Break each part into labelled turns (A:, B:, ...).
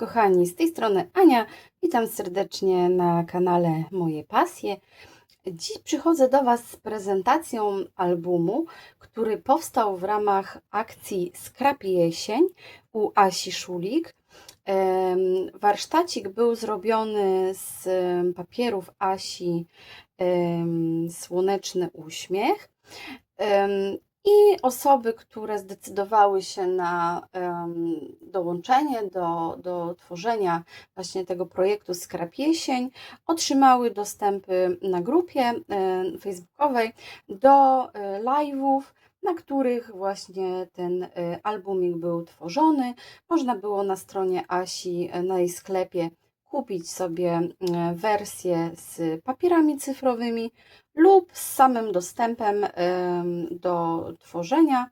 A: kochani, z tej strony Ania. Witam serdecznie na kanale Moje Pasje. Dziś przychodzę do Was z prezentacją albumu, który powstał w ramach akcji Skrap Jesień u Asi Szulik. Warsztacik był zrobiony z papierów Asi Słoneczny Uśmiech. I osoby, które zdecydowały się na dołączenie do, do tworzenia właśnie tego projektu Skrap Jesień, otrzymały dostępy na grupie e, facebookowej do e, live'ów, na których właśnie ten e, albumik był tworzony. Można było na stronie Asi, na jej sklepie kupić sobie e, wersję z papierami cyfrowymi lub z samym dostępem em, do tworzenia,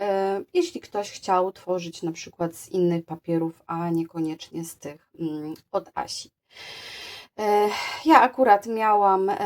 A: e, jeśli ktoś chciał tworzyć na przykład z innych papierów, a niekoniecznie z tych mm, od Asi. Ja akurat miałam e,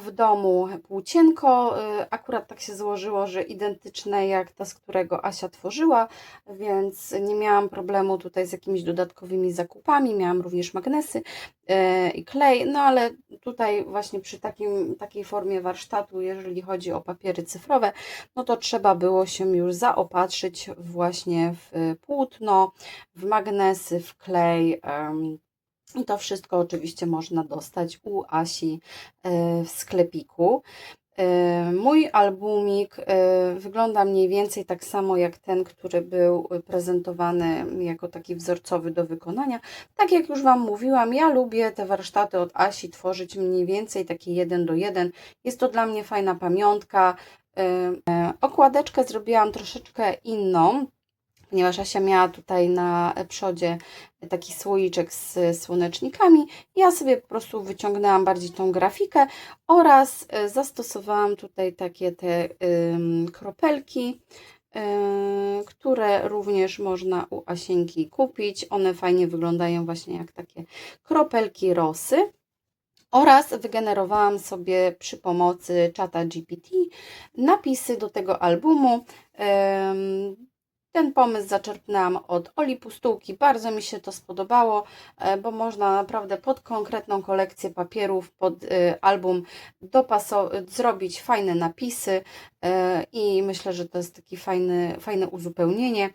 A: w domu płócienko, e, akurat tak się złożyło, że identyczne jak ta, z którego Asia tworzyła, więc nie miałam problemu tutaj z jakimiś dodatkowymi zakupami, miałam również magnesy e, i klej, no ale tutaj właśnie przy takim, takiej formie warsztatu, jeżeli chodzi o papiery cyfrowe, no to trzeba było się już zaopatrzyć właśnie w płótno, w magnesy, w klej, i to wszystko oczywiście można dostać u Asi e, w sklepiku. E, Mój albumik e, wygląda mniej więcej tak samo jak ten, który był prezentowany jako taki wzorcowy do wykonania. Tak jak już Wam mówiłam, ja lubię te warsztaty od Asi tworzyć mniej więcej taki jeden do jeden. Jest to dla mnie fajna pamiątka. Okładeczkę zrobiłam troszeczkę inną, ponieważ Asia miała tutaj na przodzie taki słoiczek z słonecznikami. Ja sobie po prostu wyciągnęłam bardziej tą grafikę oraz e, zastosowałam tutaj takie te kropelki, y, które również można u Asieńki kupić. One fajnie wyglądają właśnie jak takie kropelki rosy. Oraz wygenerowałam sobie przy pomocy czata GPT napisy do tego albumu. Ten pomysł zaczerpnęłam od Oli Pustułki. Bardzo mi się to spodobało, e, bo można naprawdę pod konkretną kolekcję papierów, pod e, album zrobić fajne napisy e, i myślę, że to jest taki fajny, fajne uzupełnienie.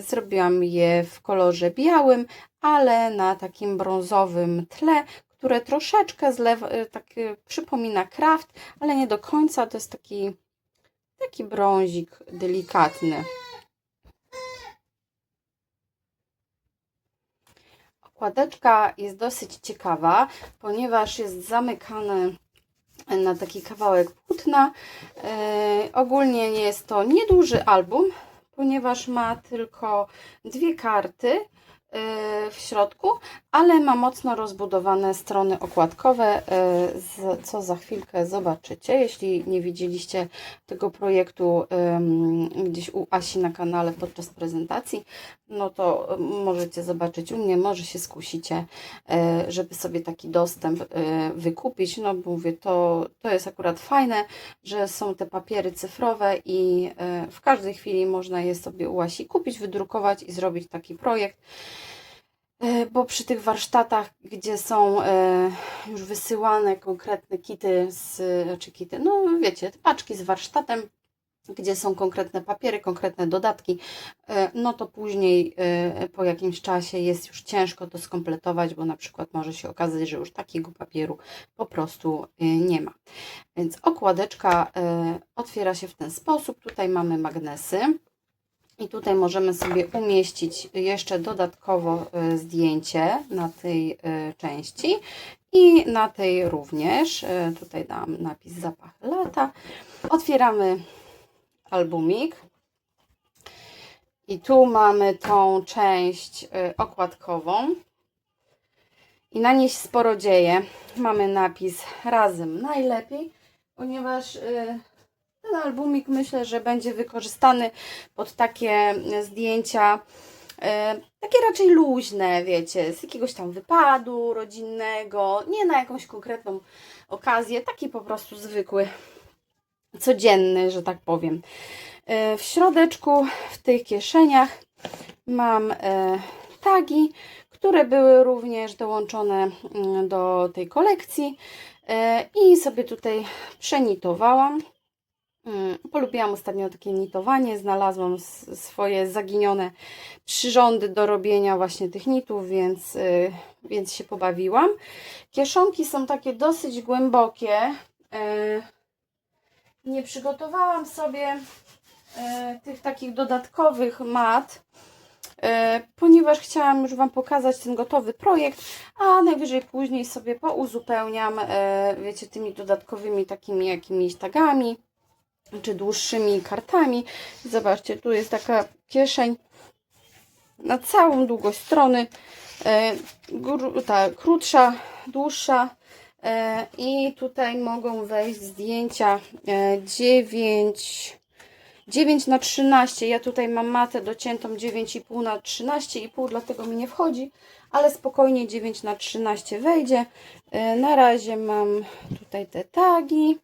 A: Zrobiłam je w kolorze białym, ale na takim brązowym tle, które troszeczkę zlewa, e, tak przypomina kraft, ale nie do końca. To jest taki, taki brązik delikatny. Okładeczka jest dosyć ciekawa, ponieważ jest zamykany na taki kawałek płótna. E, ogólnie jest to nieduży album, ponieważ ma tylko dwie karty e, w środku, ale ma mocno rozbudowane strony okładkowe, e, co za chwilkę zobaczycie. Jeśli nie widzieliście tego projektu gdzieś u Asi na kanale podczas prezentacji, no to możecie zobaczyć u mnie, może się skusicie, e, żeby sobie taki dostęp e, wykupić. No bo mówię, to, to jest akurat fajne, że są te papiery cyfrowe i w każdej chwili można je sobie u Asi kupić, wydrukować i zrobić taki projekt. E, Bo przy tych warsztatach, gdzie są e, już wysyłane konkretne kity, z, czy kity, no wiecie, paczki z warsztatem, gdzie są konkretne papiery, konkretne dodatki, e, no to później po jakimś czasie jest już ciężko to skompletować, bo na przykład może się okazać, że już takiego papieru po prostu nie ma. Więc okładeczka otwiera się w ten sposób. Tutaj mamy magnesy. I tutaj możemy sobie umieścić jeszcze dodatkowo e, zdjęcie na tej e, części i na tej również. E, Tutaj dam napis zapach lata. Otwieramy albumik. I tu mamy tą część okładkową. I na niej sporo dzieje. Mamy napis razem najlepiej, ponieważ ten albumik myślę, że będzie wykorzystany pod takie zdjęcia e, takie raczej luźne, wiecie, z jakiegoś tam wypadu rodzinnego, nie na jakąś konkretną okazję, taki po prostu zwykły, codzienny, że tak powiem. E, W środeczku, w tych kieszeniach mam e, tagi, które były również dołączone mm, do tej kolekcji i sobie tutaj przenitowałam. Mm, Polubiłam ostatnio takie nitowanie, znalazłam swoje zaginione przyrządy do robienia właśnie tych nitów, więc, y, więc się pobawiłam. Kieszonki są takie dosyć głębokie. y, Nie przygotowałam sobie y, tych takich dodatkowych mat, ponieważ chciałam już Wam pokazać ten gotowy projekt, a najwyżej później sobie pouzupełniam, wiecie, tymi dodatkowymi takimi jakimiś tagami czy dłuższymi kartami. Zobaczcie, tu jest taka kieszeń na całą długość strony. E, ta krótsza, dłuższa. E, I tutaj mogą wejść zdjęcia e, 9, 9 na 13. Ja tutaj mam matę dociętą 9,5 na 13,5, dlatego mi nie wchodzi, ale spokojnie 9 na 13 wejdzie. Na razie mam tutaj te tagi.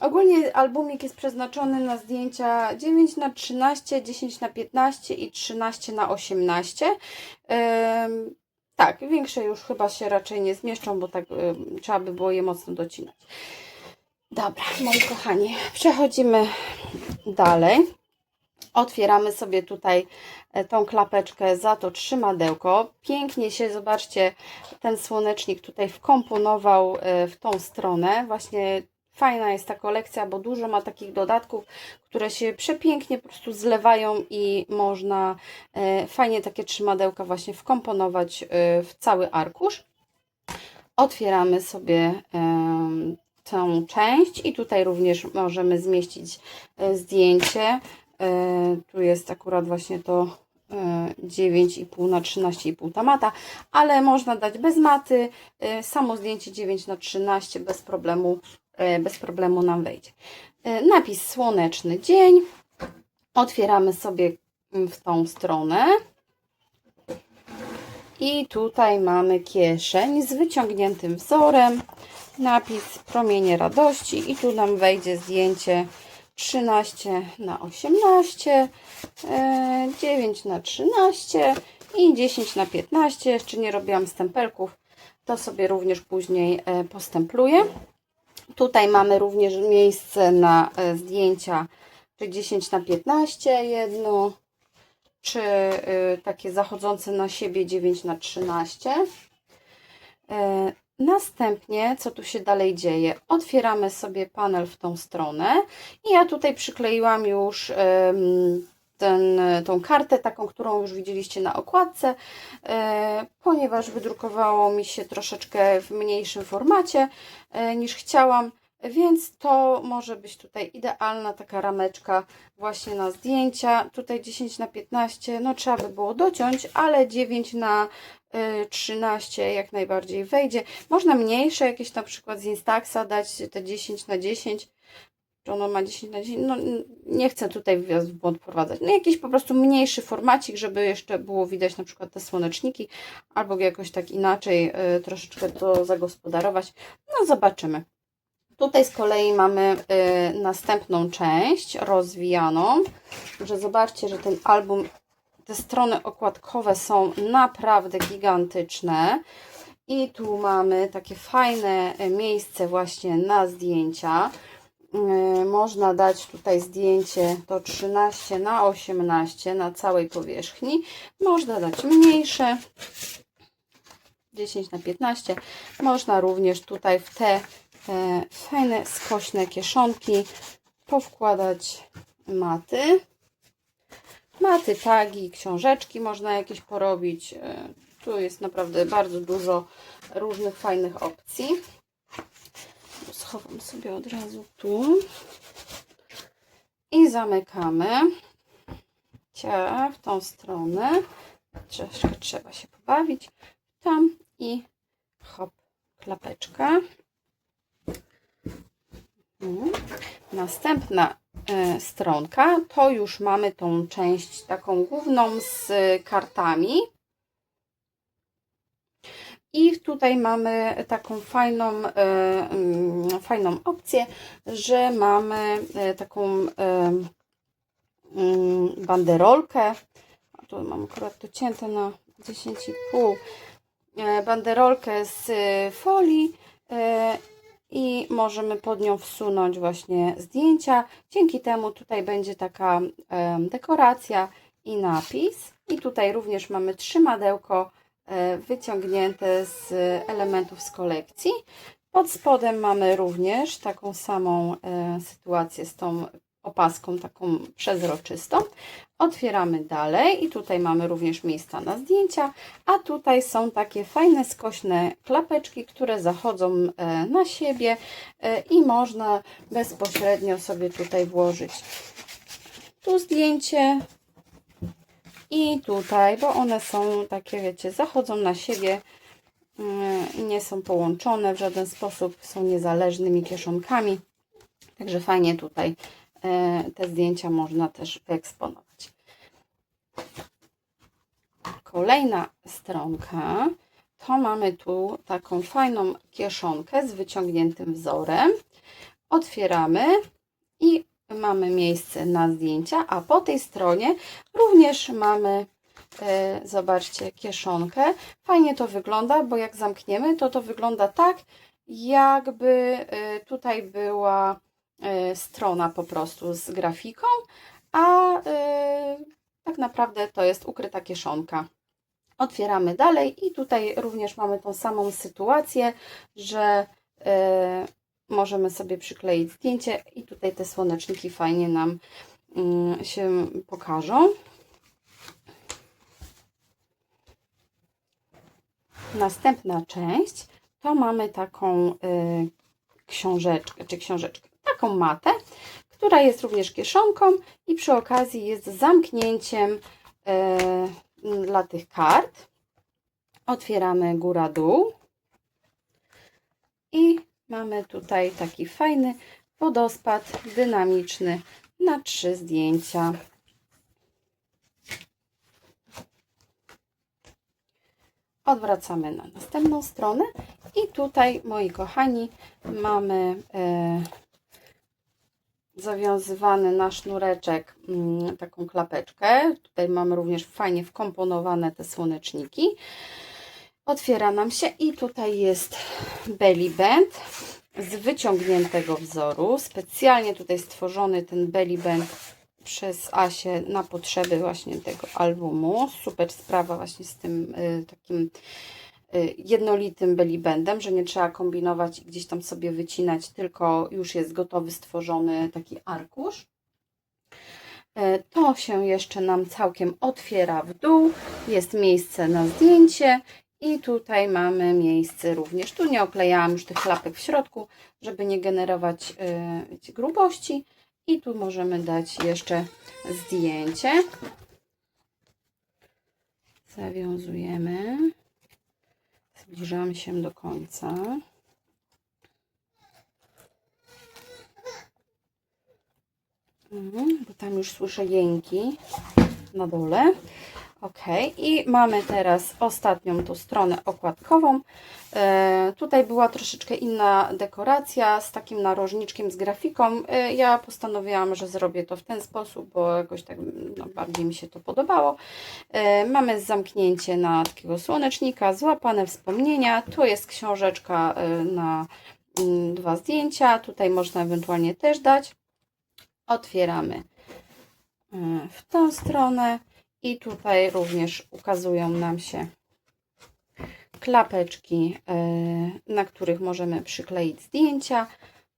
A: Ogólnie albumik jest przeznaczony na zdjęcia 9 na 13, 10 na 15 i 13 na 18. Ym, tak, większe już chyba się raczej nie zmieszczą, bo tak trzeba by było je mocno docinać. Dobra, moi kochani, przechodzimy dalej. Otwieramy sobie tutaj e, tą klapeczkę za to trzymadełko. Pięknie się, zobaczcie, ten słonecznik tutaj wkomponował e, w tą stronę. Właśnie fajna jest ta kolekcja, bo dużo ma takich dodatków, które się przepięknie po prostu zlewają i można e, fajnie takie trzymadełka właśnie wkomponować e, w cały arkusz. Otwieramy sobie em, tą część i tutaj również możemy zmieścić e, zdjęcie. E, Tu jest akurat właśnie to e, 9,5 na 13,5 ta mata, ale można dać bez maty. E, Samo zdjęcie 9 na 13 bez problemu, e, bez problemu nam wejdzie. E, Napis słoneczny dzień. Otwieramy sobie mm, w tą stronę. I tutaj mamy kieszeń z wyciągniętym wzorem. Napis promienie radości i tu nam wejdzie zdjęcie 13 na 18, e, 9 na 13 i 10 na 15. Jeszcze nie robiłam stempelków, to sobie również później e, postempluję. Tutaj mamy również miejsce na e, zdjęcia, czy 10 na 15 jedno, czy y, takie zachodzące na siebie 9 na 13. E, Następnie, co tu się dalej dzieje? Otwieramy sobie panel w tą stronę i ja tutaj przykleiłam już ten, tą kartę, taką, którą już widzieliście na okładce, e, ponieważ wydrukowało mi się troszeczkę w mniejszym formacie e, niż chciałam, więc to może być tutaj idealna taka rameczka właśnie na zdjęcia. Tutaj 10 na 15, no trzeba by było dociąć, ale 9 na y, 13 jak najbardziej wejdzie. Można mniejsze jakieś na przykład z Instaxa dać te 10 na 10. Czy ono ma 10 na 10? No nie chcę tutaj w błąd wprowadzać. No jakiś po prostu mniejszy formacik, żeby jeszcze było widać na przykład te słoneczniki, albo jakoś tak inaczej y, troszeczkę to zagospodarować. No zobaczymy. Tutaj z kolei mamy y, następną część rozwijaną, że zobaczcie, że ten album, te strony okładkowe są naprawdę gigantyczne. I tu mamy takie fajne y, miejsce właśnie na zdjęcia. Y, Można dać tutaj zdjęcie to 13 na 18 na całej powierzchni. Można dać mniejsze 10 na 15. Można również tutaj w te e, fajne, skośne kieszonki powkładać maty. Maty, tagi, książeczki można jakieś porobić. E, Tu jest naprawdę bardzo dużo różnych fajnych opcji. Schowam sobie od razu tu. I zamykamy. Cia w tą stronę. Troszkę trzeba się pobawić. Tam i hop, klapeczka. Mhm. Następna e, stronka to już mamy tą część taką główną z kartami. I tutaj mamy taką fajną, e, mm, fajną opcję, że mamy e, taką e, mm, banderolkę. Tu mam akurat docięte na 10,5 e, banderolkę z folii i możemy pod nią wsunąć właśnie zdjęcia. Dzięki temu tutaj będzie taka dekoracja i napis. I tutaj również mamy trzymadełko wyciągnięte z elementów z kolekcji. Pod spodem mamy również taką samą e, sytuację z tą opaską taką przezroczystą. Otwieramy dalej i tutaj mamy również miejsca na zdjęcia, a tutaj są takie fajne skośne klapeczki, które zachodzą e, na siebie e, i można bezpośrednio sobie tutaj włożyć tu zdjęcie i tutaj, bo one są takie, wiecie, zachodzą na siebie mm, i nie są połączone w żaden sposób, są niezależnymi kieszonkami. Także fajnie tutaj e, te zdjęcia można też wyeksponować. Kolejna stronka to mamy tu taką fajną kieszonkę z wyciągniętym wzorem. Otwieramy i mamy miejsce na zdjęcia, a po tej stronie również mamy, e, zobaczcie, kieszonkę. Fajnie to wygląda, bo jak zamkniemy, to to wygląda tak, jakby e, tutaj była e, strona po prostu z grafiką, a tak naprawdę to jest ukryta kieszonka. Otwieramy dalej i tutaj również mamy tą samą sytuację, że możemy sobie przykleić zdjęcie i tutaj te słoneczniki fajnie nam mm, się pokażą. Następna część to mamy taką y, książeczkę, czy książeczkę, taką matę, która jest również kieszonką i przy okazji jest zamknięciem y, dla tych kart. Otwieramy góra-dół i mamy tutaj taki fajny wodospad dynamiczny na trzy zdjęcia. Odwracamy na następną stronę i tutaj, moi kochani, mamy e, zawiązywany na sznureczek mm, taką klapeczkę. Tutaj mamy również fajnie wkomponowane te słoneczniki. Otwiera nam się i tutaj jest belly band z wyciągniętego wzoru. Specjalnie tutaj stworzony ten belly band przez Asię na potrzeby właśnie tego albumu. Super sprawa właśnie z tym y, takim y, jednolitym belly bandem, że nie trzeba kombinować i gdzieś tam sobie wycinać, tylko już jest gotowy, stworzony taki arkusz. E, To się jeszcze nam całkiem otwiera w dół. Jest miejsce na zdjęcie i tutaj mamy miejsce również. Tu nie oklejałam już tych klapek w środku, żeby nie generować wiecie, grubości. I tu możemy dać jeszcze zdjęcie. Zawiązujemy. Zbliżam się do końca. Mhm, bo tam już słyszę jęki na dole. Ok, i mamy teraz ostatnią tą stronę okładkową. E, tutaj była troszeczkę inna dekoracja z takim narożniczkiem z grafiką. E, ja postanowiłam, że zrobię to w ten sposób, bo jakoś tak no, bardziej mi się to podobało. E, mamy zamknięcie na takiego słonecznika, złapane wspomnienia. Tu jest książeczka e, na mm, dwa zdjęcia. Tutaj można ewentualnie też dać. Otwieramy e, w tą stronę. I tutaj również ukazują nam się klapeczki, e, na których możemy przykleić zdjęcia.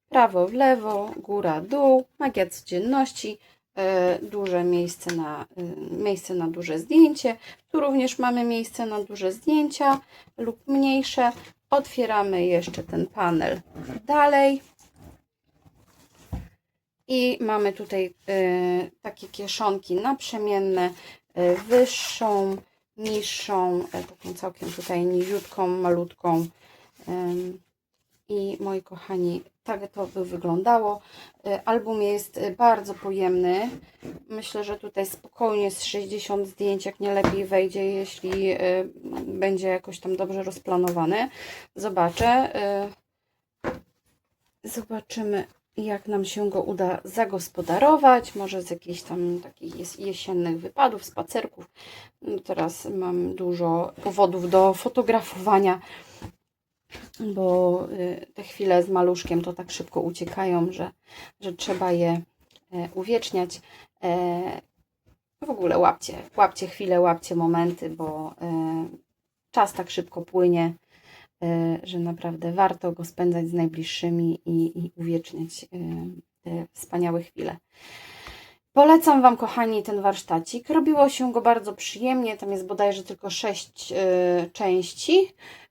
A: Prawo, w lewo, góra, dół, magia codzienności, e, duże miejsce na, e, miejsce na duże zdjęcie. Tu również mamy miejsce na duże zdjęcia lub mniejsze. Otwieramy jeszcze ten panel dalej. I mamy tutaj takie kieszonki naprzemienne wyższą, niższą, e, taką całkiem tutaj niziutką, malutką. I moi kochani, tak to by wyglądało. E, Album jest e, bardzo pojemny. Myślę, że tutaj spokojnie z 60 zdjęć, jak nie lepiej wejdzie, jeśli e, będzie jakoś tam dobrze rozplanowany. Zobaczę. e, Zobaczymy, jak nam się go uda zagospodarować, może z jakichś tam takich jes- jesiennych wypadów, spacerków. No Teraz mam dużo powodów do fotografowania, bo y, te chwile z maluszkiem to tak szybko uciekają, że, że trzeba je e, uwieczniać. E, W ogóle łapcie, łapcie chwile, łapcie momenty, bo e, czas tak szybko płynie, że naprawdę warto go spędzać z najbliższymi i, i uwieczniać e, te wspaniałe chwile. Polecam Wam, kochani, ten warsztacik. Robiło się go bardzo przyjemnie. Tam jest bodajże tylko sześć e, części.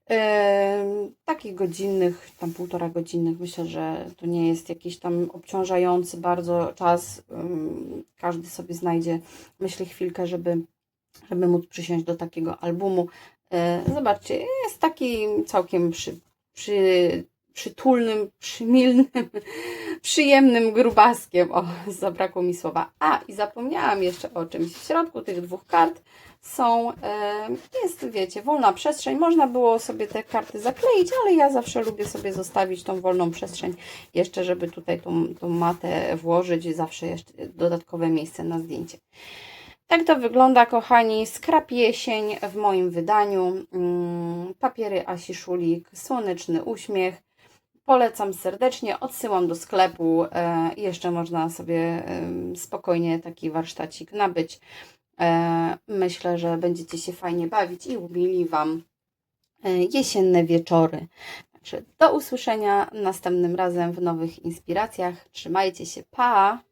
A: E, takich godzinnych, tam półtora godzinnych. Myślę, że to nie jest jakiś tam obciążający bardzo czas. Ym, Każdy sobie znajdzie, myślę, chwilkę, żeby, żeby móc przysiąść do takiego albumu. E, Zobaczcie, jest taki całkiem przy, przy, przytulnym, przymilnym, przyjemnym grubaskiem. O, zabrakło mi słowa. A, i zapomniałam jeszcze o czymś. W środku tych dwóch kart są, e, jest, wiecie, wolna przestrzeń. Można było sobie te karty zakleić, ale ja zawsze lubię sobie zostawić tą wolną przestrzeń jeszcze, żeby tutaj tą, tą matę włożyć. Zawsze jeszcze dodatkowe miejsce na zdjęcie. Tak to wygląda, kochani. Skrap jesień w moim wydaniu. Mm, Papiery Asi Szulik, słoneczny uśmiech. Polecam serdecznie, odsyłam do sklepu. E, jeszcze można sobie spokojnie taki warsztacik nabyć. E, myślę, że będziecie się fajnie bawić i umili Wam e, jesienne wieczory. Także do usłyszenia następnym razem w nowych inspiracjach. Trzymajcie się, pa!